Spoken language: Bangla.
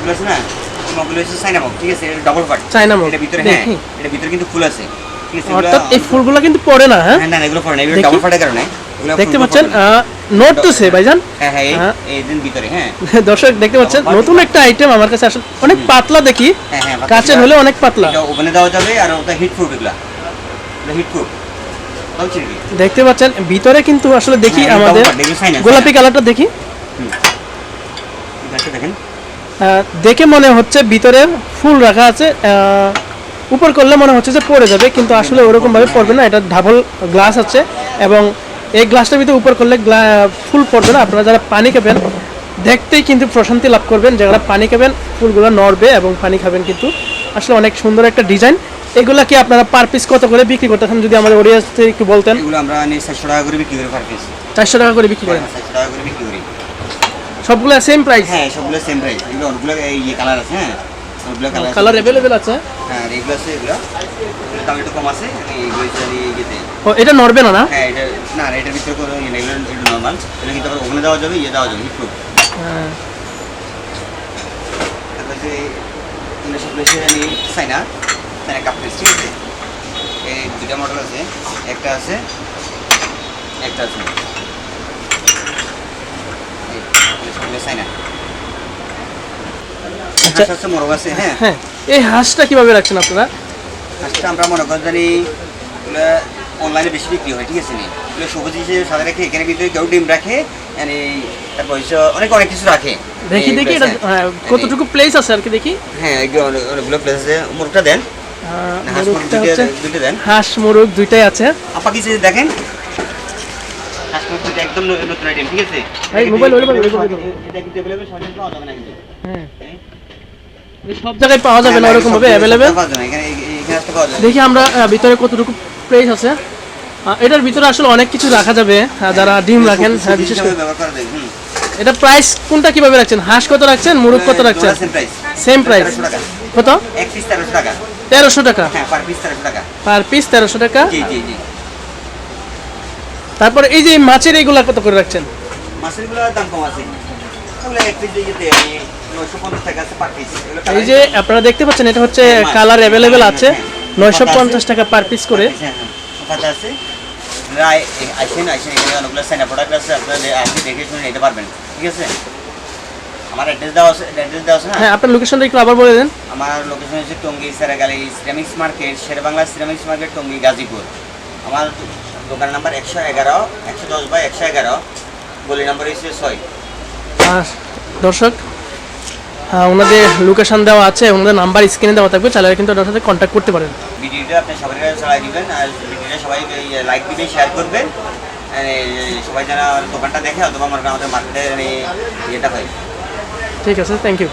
এগুলো আছে না? মগগুলো হচ্ছে চাইনা মগ ঠিক আছে? Double part china mug. এটা ভিতরে হ্যাঁ দেখি। এটা ভিতরে কিন্তু ফুল আছে। ঠিক আছে এগুলো- অর্থাৎ এই ফুলগুলো কিন্তু পড়ে না হ্যাঁ? হ্যাঁ না না, এগুলো পড়ে না এগুলো ডবল পার্টের কারণে। দেখতে পাচ্ছেন নোট টু সে ভাইজান। হ্যাঁ হ্যাঁ এই- হ্যাঁ। দিন ভিতরে হ্যাঁ। দর্শক দেখতে পাচ্ছেন নতুন একটা আইটেম আমার কাছে আসলে অনেক পাতলা দেখি। হ্যাঁ হ্যাঁ কাচের হলে অনেক পাতলা। এটা ওভেনে দেওয়া যাবে আর ওটা হিট প্রুফ এগুলা। এটা হিট প্রুফ দেখতে পাচ্ছেন ভিতরে কিন্তু আসলে দেখি হ্যাঁ, আমাদের গোলাপি কালারটা দেখি। দেখেন। দেখে মনে হচ্ছে ভিতরে ফুল রাখা আছে উপর করলে মনে হচ্ছে যে পড়ে যাবে কিন্তু আসলে ওরকম ভাবে পড়বে না এটা ডাবল গ্লাস আছে এবং এই গ্লাসটার ভিতরে উপর করলে ফুল পড়বে না। আপনারা যারা পানি খাবেন দেখতেই কিন্তু প্রশান্তি লাভ করবেন। যারা পানি খাবেন ফুলগুলো নড়বে এবং পানি খাবেন কিন্তু আসলে অনেক সুন্দর একটা ডিজাইন। এগুলা কি আপনারা পার পিস কত করে বিক্রি করতেছেন? যদি আমাদের অডিয়েন্স থেকে একটু বলতেন। এগুলো আমরা চারশো টাকা করে বিক্রি করি পার পিস চারশো টাকা করে বিক্রি করেন। চারশো টাকা করে বিক্রি করি। সবগুলো সেম প্রাইস হ্যাঁ সবগুলো সেম প্রাইস এগুলো অনেকগুলো এই ইয়ে কালার আছে হ্যাঁ? অনেকগুলো কালার কালার অ্যাভেলেবেল আছে? হ্যাঁ এগুলো আছে এগুলো। দাম একটু কম আছে এইগুলো এই ইয়েতে ও এটা নড়বে না না? হ্যাঁ এটা না এটার ভিতরে কোনো ইয়ে নেই একটু নর্মাল এটা কিন্তু আবার ওখানে দেওয়া যাবে ইয়ে দেওয়া যাবে প্রুফ হ্যাঁ। তারপর যে এগুলো সবগুলো হচ্ছে আমি চাইনা চাইনা কাপ পিস ঠিক আছে? এই দুটা মডেল আছে একটা আছে একটা আছে এই, আচ্ছা। মোরগ আছে হ্যাঁ। হ্যাঁ এই হাঁসটা কীভাবে রাখছেন আপনারা? হাঁসটা আমরা মনে করেন জানি অনলাইনে বেশি বিক্রি হয় ঠিক আছে নি? সবুজ হিসেবে সাদা রেখে এখানে ভিতরে কেউ ডিম রাখে মানে তারপর অনেক অনেক কিছু রাখে। দেখি দেখি এটা হ্যাঁ, হ্যাঁ, কতটুকু প্লেস আছে আর কি দেখি? হ্যাঁ অনেকগুলো প্লেস আছে। মুরগটা দেন। হাঁস মুরগ দুইটা দেন। হাঁস মোরগ দুইটাই আছে। আপা কিছু দেখেন? হাঁস মুরগ একদম নতুন আইটেম ঠিক আছে? এই, মোবাইল, মোবাইল, মোবাইল, মোবাইল। এটা কিন্তু available সব জায়গায় পাওয়া যাবে না কিন্তু। হ্যাঁ। সব জায়গায় পাওয়া যাবে না হ্যাঁ, ওরকম ভাবে যাবে দেখি আমরা ভিতরে কতটুকু প্লেস আছে। এটার ভিতরে আসলে অনেক কিছু রাখা যাবে হ্যাঁ, যারা ডিম রাখেন হ্যাঁ বিশেষ করে। এটা প্রাইস কোনটা কীভাবে রাখছেন? হাঁস কত রাখছেন? মুরগ কত রাখছেন? সেম প্রাইস কত? তেরোশো টাকা। তেরোশো টাকা। হ্যাঁ পার পিস তেরোশো টাকা। পার পিস তেরোশো টাকা। জি জি জি। তারপর এই যে মাছের এইগুলা কত করে রাখছেন? মাছের দাম কম আছে। এই যে আপনারা দেখতে পাচ্ছেন এটা হচ্ছে কালার অ্যাভেলেবেল আছে। নয়শো পঞ্চাশ টাকা পার পিস করে। আছে। আপনারা আই- এ- আইসেন আইসেন এখানে অনেকগুলো সাইনা প্রোডাক্ট আছে আপনারা আসে দেখে শুনে নিতে পারবেন। ঠিক আছে? আমার অ্যাড্রেস দেওয়া আছে অ্যাড্রেস দেওয়া আছে না? হ্যাঁ আপনার লোকেশনটা একটু আবার বলে দেন। আমার লোকেশন হচ্ছে Tongi Seragali ceramics market Sherbangla ceramics market Tongi Gazipur. আমার দোকান নাম্বার একশো এগারো একশো দশ বাই একশো এগারো। গলি নাম্বার হচ্ছে ছয়। আর দর্শক হ্যাঁ ওনাদের লোকেশন দেওয়া আছে ওনাদের নাম্বার স্ক্রিনে দেওয়া থাকবে চাইলে কিন্তু ওনার সাথে কন্ট্যাক্ট করতে পারেন। ভিডিওটা আপনি সবাই ছড়াই দিবেন আর ভিডিওটা সবাই লাইক দিবেন শেয়ার করবেন সবাই যারা দোকানটা দেখে অথবা আমার আমাদের মার্কেটের ইয়েটা হয়। ঠিক আছে থ্যাংক ইউ